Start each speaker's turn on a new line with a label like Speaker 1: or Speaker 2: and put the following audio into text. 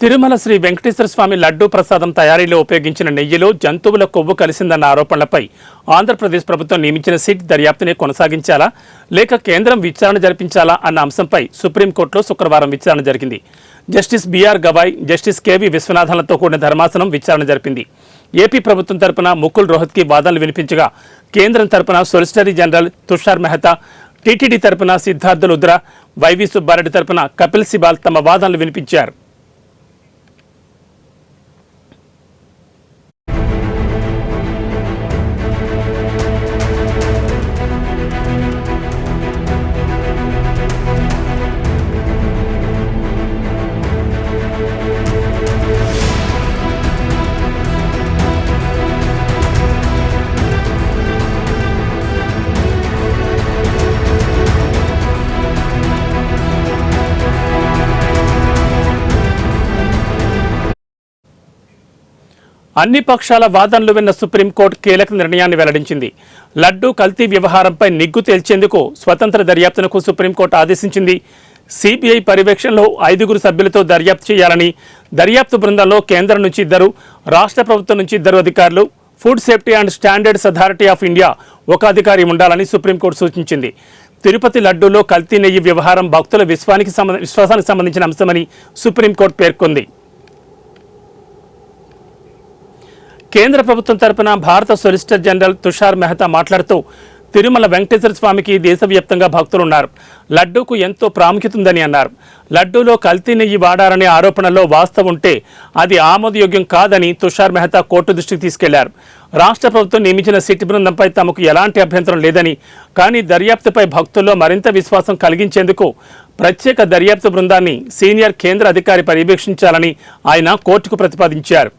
Speaker 1: తిరుమల శ్రీ వెంకటేశ్వర స్వామి లడ్డూ ప్రసాదం తయారీలో ఉపయోగించిన నెయ్యిలో జంతువుల కొవ్వు కలిసిందన్న ఆరోపణలపై ఆంధ్రప్రదేశ్ ప్రభుత్వం నియమించిన సిట్ దర్యాప్తుని కొనసాగించాలా? లేక కేంద్రం విచారణ జరిపించాలా అన్న అంశంపై సుప్రీంకోర్టులో శుక్రవారం విచారణ జరిగింది. Justice B R Gavai justice K V విశ్వనాథన్లతో కూడిన ధర్మాసనం విచారణ జరిపింది. ఏపీ ప్రభుత్వం తరపున ముకుల్ రోహత్కి వాదనలు వినిపించగా కేంద్రం తరపున solicitor general Tushar Mehta TTD తరపున సిద్ధార్థ లుద్రా వైవి సుబ్బారెడ్డి తరపున కపిల్ సిబాల్ తమ వాదనలు వినిపించారు. అన్ని పక్షాల వాదనలు విన్న సుప్రీంకోర్టు కీలక నిర్ణయాన్ని వెల్లడించింది. లడ్డూ కల్తీ వ్యవహారంపై నిగ్గు తేల్చేందుకు స్వతంత్ర దర్యాప్తునకు సుప్రీంకోర్టు ఆదేశించింది. సిబిఐ పర్యవేక్షణలో ఐదుగురు సభ్యులతో దర్యాప్తు చేయాలని దర్యాప్తు బృందంలో కేంద్రం నుంచి ఇద్దరు రాష్ట్ర ప్రభుత్వం నుంచి ఇద్దరు అధికారులు food safety and standards authority of India ఒక అధికారి ఉండాలని సుప్రీంకోర్టు సూచించింది. తిరుపతి లడ్డూలో కల్తీ నెయ్యి వ్యవహారం భక్తుల విశ్వానికి సంబంధ విశ్వాసానికి సంబంధించిన అంశమని సుప్రీంకోర్టు పేర్కొంది. కేంద్ర ప్రభుత్వం తరపున భారత సొలిసిటర్ జనరల్ తుషార్ మెహతా మాట్లాడుతూ తిరుమల వెంకటేశ్వర స్వామికి దేశవ్యాప్తంగా భక్తులున్నారు. లడ్డూకు ఎంతో ప్రాముఖ్యత ఉందని అన్నారు. లడ్డూలో కల్తీ నెయ్యి వాడారనే ఆరోపణలో వాస్తవం ఉంటే అది ఆమోదయోగ్యం కాదని తుషార్ మెహతా కోర్టు దృష్టికి తీసుకెళ్ళారు. రాష్ట్ర ప్రభుత్వం నియమించిన సిట్ బృందంపై తమకు ఎలాంటి అభ్యంతరం లేదని కానీ దర్యాప్తుపై భక్తుల్లో మరింత విశ్వాసం కలిగించేందుకు ప్రత్యేక దర్యాప్తు బృందాన్ని సీనియర్ కేంద్ర అధికారి పర్యవేక్షించాలని ఆయన కోర్టుకు ప్రతిపాదించారు.